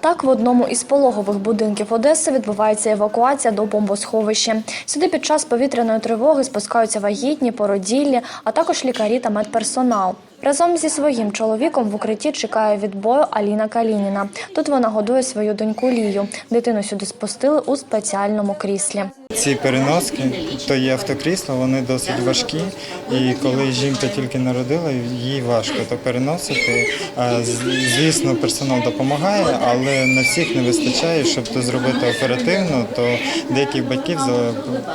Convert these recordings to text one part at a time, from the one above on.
Так, в одному із пологових будинків Одеси відбувається евакуація до бомбосховища. Сюди під час повітряної тривоги спускаються вагітні, породіллі, а також лікарі та медперсонал. Разом зі своїм чоловіком в укритті чекає відбою Аліна Калініна. Тут вона годує свою доньку Лію. Дитину сюди спустили у спеціальному кріслі. Ці переноски, то є автокрісла, вони досить важкі. І коли жінка тільки народила, їй важко то переносити. Звісно, персонал допомагає, але на всіх не вистачає, щоб то зробити оперативно, то деяких батьків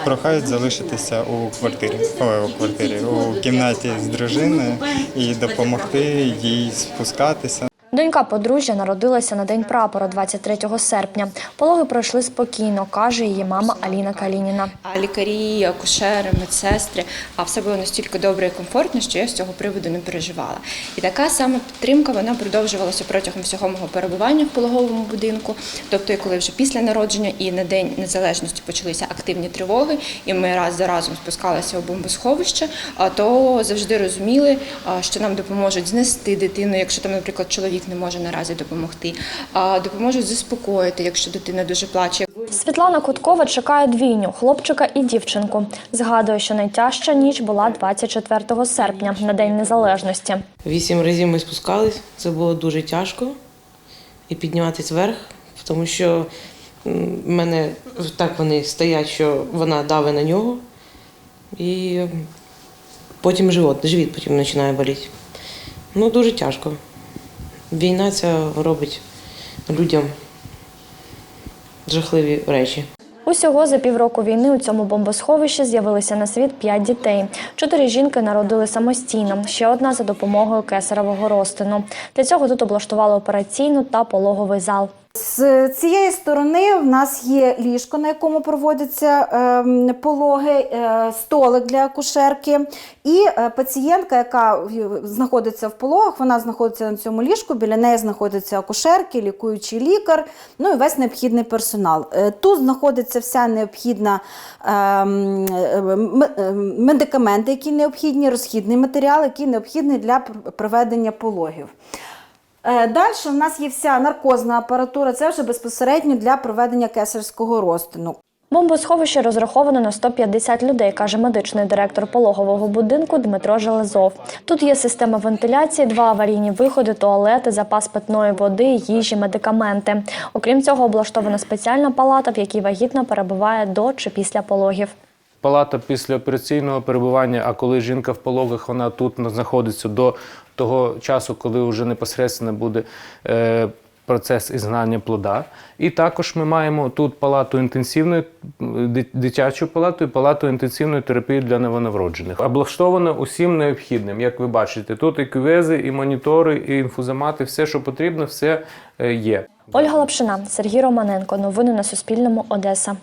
прохають залишитися у квартирі, у квартирі, у кімнаті з дружиною і допомогти їй спускатися. Донька подружжя народилася на день прапора 23 серпня. Пологи пройшли спокійно, каже її мама Аліна Калініна. Лікарі, акушери, медсестри, а все було настільки добре і комфортно, що я з цього приводу не переживала. І така сама підтримка вона продовжувалася протягом всього мого перебування в пологовому будинку. Тобто, і коли вже після народження і на день незалежності почалися активні тривоги, і ми раз за разом спускалися у бомбосховище, то завжди розуміли, що нам допоможуть знести дитину, якщо там, наприклад, чоловік не може наразі допомогти, а допоможуть заспокоїти, якщо дитина дуже плаче. Світлана Куткова чекає двійню хлопчика і дівчинку. Згадує, що найтяжча ніч була 24 серпня на День Незалежності. Вісім разів ми спускались, це було дуже тяжко. І підніматись вверх, тому що в мене так вони стоять, що вона дави на нього, і потім живот, живіт потім починає боліти. Ну, дуже тяжко. Війна ця робить людям жахливі речі. Усього за півроку війни у цьому бомбосховищі з'явилися на світ п'ять дітей. Чотири жінки народили самостійно, ще одна за допомогою кесаревого розтину. Для цього тут облаштували операційну та пологовий зал. З цієї сторони в нас є ліжко, на якому проводяться ем, пологи, е, столик для акушерки. І е, пацієнтка, яка знаходиться в пологах, вона знаходиться на цьому ліжку. Біля неї знаходяться акушерки, лікуючий лікар, ну і весь необхідний персонал. Е, Тут знаходиться вся необхідна ем, медикаменти, які необхідні, розхідний матеріал, який необхідний для проведення пологів. Далі у нас є вся наркозна апаратура, це вже безпосередньо для проведення кесарського розтину. Бомбосховище розраховано на 150 людей, каже медичний директор пологового будинку Дмитро Железов. Тут є система вентиляції, два аварійні виходи, туалети, запас питної води, їжі, медикаменти. Окрім цього, облаштована спеціальна палата, в якій вагітна перебуває до чи після пологів. Палата після операційного перебування, а коли жінка в пологах, вона тут знаходиться до того часу, коли вже непосередньо буде е, процес ізгнання плода. І також ми маємо тут палату інтенсивної ди- дитячу палату і палату інтенсивної терапії для новонароджених. Облаштовано усім необхідним. Як ви бачите, тут і кювези, і монітори, і інфузомати, все, що потрібно, все е, є. Ольга Лапшина, Сергій Романенко. Новини на Суспільному. Одеса.